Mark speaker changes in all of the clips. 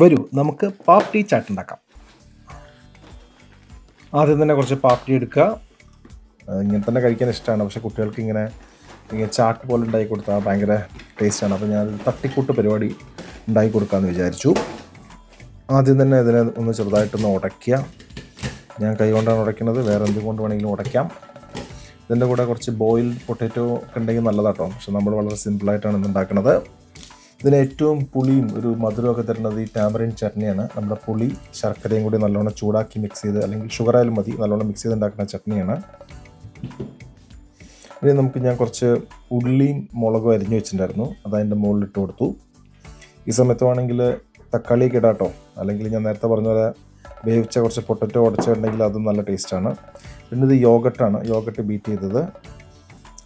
Speaker 1: വരൂ നമുക്ക് പാപ്ടി ചാട്ട് ഉണ്ടാക്കാം. ആദ്യം തന്നെ കുറച്ച് പാപ്ടി എടുക്കുക. ഇങ്ങനെ തന്നെ കഴിക്കാൻ ഇഷ്ടമാണ് പക്ഷേ കുട്ടികൾക്ക് ഇങ്ങനെ ഇങ്ങനെ ചാട്ട് പോലെ ഉണ്ടാക്കി കൊടുത്താൽ ഭയങ്കര ടേസ്റ്റാണ് അപ്പോൾ ഞാൻ തട്ടിക്കൂട്ട് പരിപാടി ഉണ്ടാക്കി കൊടുക്കാമെന്ന് വിചാരിച്ചു. ആദ്യം തന്നെ ഇതിനെ ഒന്ന് ചെറുതായിട്ടൊന്ന് ഉടയ്ക്കുക. ഞാൻ കൈ കൊണ്ടാണ് ഉടയ്ക്കുന്നത് വേറെ എന്തുകൊണ്ട് വേണമെങ്കിലും ഉടയ്ക്കാം. ഇതിന്റെ കൂടെ കുറച്ച് ബോയിൽഡ് പൊട്ടാറ്റോ ഒക്കെ ഉണ്ടെങ്കിൽ നല്ലതാട്ടോ. പക്ഷെ നമ്മൾ വളരെ സിമ്പിളായിട്ടാണ് ഇത് ഉണ്ടാക്കുന്നത് ഇതിന് ഏറ്റവും പുളിയും ഒരു മധുരമൊക്കെ തരുന്നത് ഈ ടാമറിൻ ചട്നിയാണ്. നമ്മുടെ പുളി ശർക്കരയും കൂടി നല്ലോണം ചൂടാക്കി മിക്സ് ചെയ്ത് അല്ലെങ്കിൽ ഷുഗർ ആയാലും മതി നല്ലോണം മിക്സ് ചെയ്ത് ഉണ്ടാക്കുന്ന ചട്നിയാണ്. ഇനി നമുക്ക് ഞാൻ കുറച്ച് ഉള്ളിയും മുളകും അരിഞ്ഞു വെച്ചിട്ടുണ്ടായിരുന്നു. അത് അതിന്റെ മുകളിൽ ഇട്ട് കൊടുത്തു. ഈ സമയത്ത് വേണമെങ്കിൽ തക്കാളി കിടാട്ടോ അല്ലെങ്കിൽ ഞാൻ നേരത്തെ പറഞ്ഞ പോലെ വേവിച്ച കുറച്ച് പൊട്ടറ്റോ ഉടച്ചിട്ടുണ്ടെങ്കിൽ അതും നല്ല ടേസ്റ്റാണ് പിന്നെ ഇത് യോഗട്ടാണ്. യോഗട്ട് ബീറ്റ് ചെയ്തത്.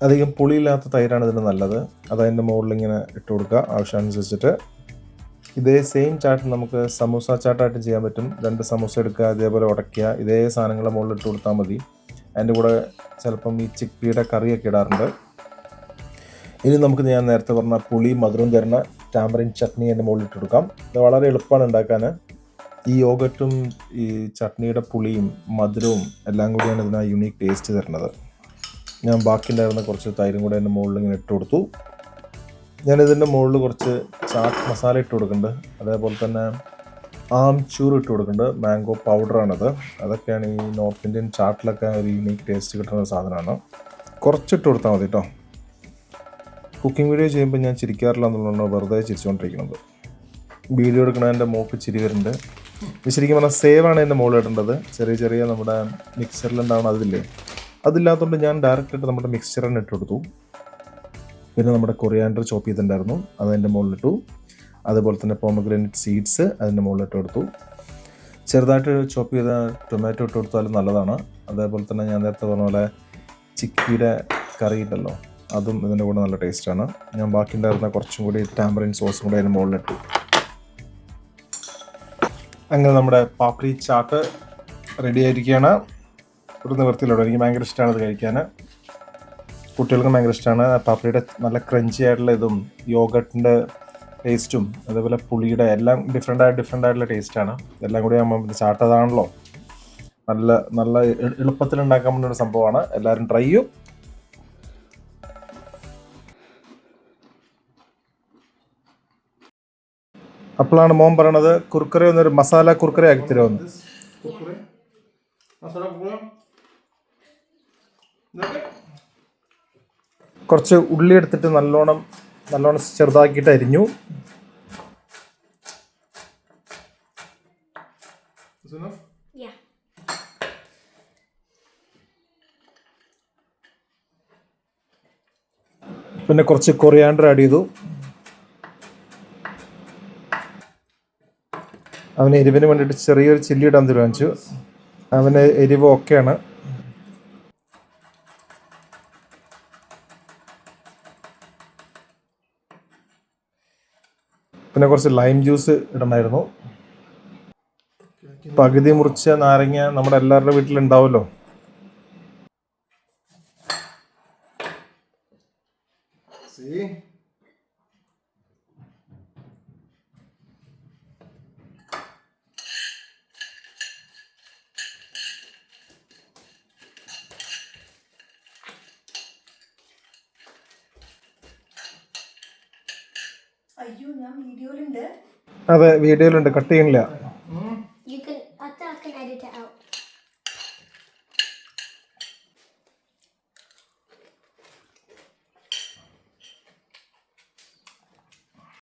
Speaker 1: അധികം പുളിയില്ലാത്ത തൈരാണ് ഇതിന് നല്ലത്. അത് അതിന്റെ മുകളിൽ ഇട്ട് കൊടുക്കുക ആവശ്യാനുസരിച്ചിട്ട്. ഇതേ സെയിം ചാട്ട് നമുക്ക് സമൂസ ചാട്ടായിട്ട് ചെയ്യാൻ പറ്റും. രണ്ട് സമൂസ എടുക്കുക ഇതേപോലെ ഉടയ്ക്കുക. ഇതേ സാധനങ്ങളുടെ മുകളിൽ ഇട്ട് കൊടുത്താൽ മതി. അതിന്റെ കൂടെ ചിലപ്പം ഈ ചിക്കിയുടെ കറിയൊക്കെ ഇടാറുണ്ട്. ഇനി നമുക്ക് ഞാൻ നേരത്തെ പറഞ്ഞ പുളി മധുരം തരുന്ന ടാമറിൻ ചട്നി അതിന്റെ മുകളിൽ ഇട്ട് കൊടുക്കാം. ഇത് വളരെ എളുപ്പമാണ് ഉണ്ടാക്കാൻ ഈ യോഗട്ടും ഈ ചട്നിയുടെ പുളിയും മധുരവും എല്ലാം കൂടിയാണ് ഇതിന് യുണീക്ക് ടേസ്റ്റ് തരുന്നത്. ഞാൻ ബാക്കി ഉണ്ടായിരുന്ന കുറച്ച് തൈരും കൂടെ അതിന്റെ മുകളിൽ ഇങ്ങനെ ഇട്ട് കൊടുത്തു. ഞാൻ ഇതിന്റെ മുകളിൽ കുറച്ച് ചാറ്റ് മസാല ഇട്ട് കൊടുക്കുന്നുണ്ട്. അതേപോലെ തന്നെ ആംചൂർ ഇട്ട് കൊടുക്കുന്നുണ്ട്. മാംഗോ പൗഡറാണത് അതൊക്കെയാണ് ഈ നോർത്ത് ഇന്ത്യൻ ചാട്ടിലൊക്കെ ഒരു യുണീക്ക് ടേസ്റ്റ് കിട്ടുന്ന സാധനമാണ്. കുറച്ചിട്ട് കൊടുത്താൽ മതി കേട്ടോ കുക്കിംഗ് വീഡിയോ ചെയ്യുമ്പോൾ ഞാൻ ചിരിക്കാറില്ല എന്നുള്ളതാണ് വെറുതെ ചിരിച്ചുകൊണ്ടിരിക്കുന്നത്. വീഡിയോ എടുക്കണ എന്റെ മോക്ക് ചിരി വരുന്നുണ്ട്. ശരിക്കും പറഞ്ഞാൽ സേവാണ് എന്റെ മുകളിൽ ഇടേണ്ടത്. ചെറിയ ചെറിയ നമ്മുടെ മിക്സറിലുണ്ടാവണം അതില്ലേ? അതില്ലാത്തതുകൊണ്ട് ഞാൻ ഡയറക്റ്റായിട്ട് നമ്മുടെ മിക്സ്ചറിന് ഇട്ട് കൊടുത്തു പിന്നെ നമ്മുടെ കൊറിയാൻഡർ ചോപ്പ് ചെയ്തിട്ടുണ്ടായിരുന്നു. അത് അതിന്റെ മുകളിലിട്ടു. അതുപോലെ തന്നെ പോമഗ്രാനൈറ്റ് സീഡ്സ് അതിന്റെ മുകളിലിട്ട് കൊടുത്തു. ചെറുതായിട്ട് ചോപ്പ് ചെയ്ത ടൊമാറ്റോ ഇട്ട് കൊടുത്താലും നല്ലതാണ്. അതേപോലെ തന്നെ ഞാൻ നേരത്തെ പറഞ്ഞ പോലെ ചിക്കിയുടെ കറി ഉണ്ടല്ലോ അതും ഇതിന്റെ കൂടെ നല്ല ടേസ്റ്റാണ് ഞാൻ ബാക്കി ഉണ്ടായിരുന്ന കുറച്ചും കൂടി ടാമ്പറിൻ സോസും കൂടി അതിന് മുകളിലിട്ടു. അങ്ങനെ നമ്മുടെ പാപ്രി ചാട്ട് റെഡി ആയിരിക്കുകയാണ്. ഒരു നിവൃത്തിയിലൂടെ എനിക്ക് ഭയങ്കര ഇഷ്ടമാണ് അത് കഴിക്കാൻ. കുട്ടികൾക്കും ഭയങ്കര ഇഷ്ടമാണ് പാപ്രിയുടെ നല്ല ക്രഞ്ചി ആയിട്ടുള്ള ഇതും യോഗട്ടിന്റെ ടേസ്റ്റും അതേപോലെ പുളിയുടെ എല്ലാം ഡിഫറെന്റ് ആയിട്ട് ഡിഫറെന്റ് ആയിട്ടുള്ള ടേസ്റ്റാണ് എല്ലാം കൂടി ആകുമ്പോൾ ചാട്ടതാണല്ലോ. നല്ല നല്ല എളുപ്പത്തിൽ ഉണ്ടാക്കാൻ പറ്റുന്ന ഒരു സംഭവമാണ്. എല്ലാവരും ട്രൈ ചെയ്യും. അപ്പോഴാണ് മോൻ പറയണത് കുർക്കറി ഒന്നൊരു മസാല കുർക്കറി ആക്കി തരുമെന്ന്
Speaker 2: മസാല
Speaker 1: കുറച്ച് ഉള്ളി എടുത്തിട്ട് നല്ലോണം നല്ലോണം ചെറുതാക്കിയിട്ട് അരിഞ്ഞു? പിന്നെ കുറച്ച് കൊറിയാണ്ടർ ആഡ് ചെയ്തു. അവന് എരിവിന് വേണ്ടിയിട്ട് ചെറിയൊരു ചില്ലി ഇടാൻ തീരുമാനിച്ചു. അവന് എരിവ് ഓക്കെയാണ് പിന്നെ കുറച്ച് ലൈം ജ്യൂസ് ഇടണമായിരുന്നു പകുതി മുറിച്ച നാരങ്ങ നമ്മുടെ എല്ലാവരുടെ വീട്ടിലുണ്ടാവുമല്ലോ
Speaker 2: See?
Speaker 3: അയ്യോ ഞാൻ വീഡിയോയിലുണ്ട്.
Speaker 1: അതെ വീഡിയോയിലുണ്ട്. കട്ട് ചെയ്യണില്ല.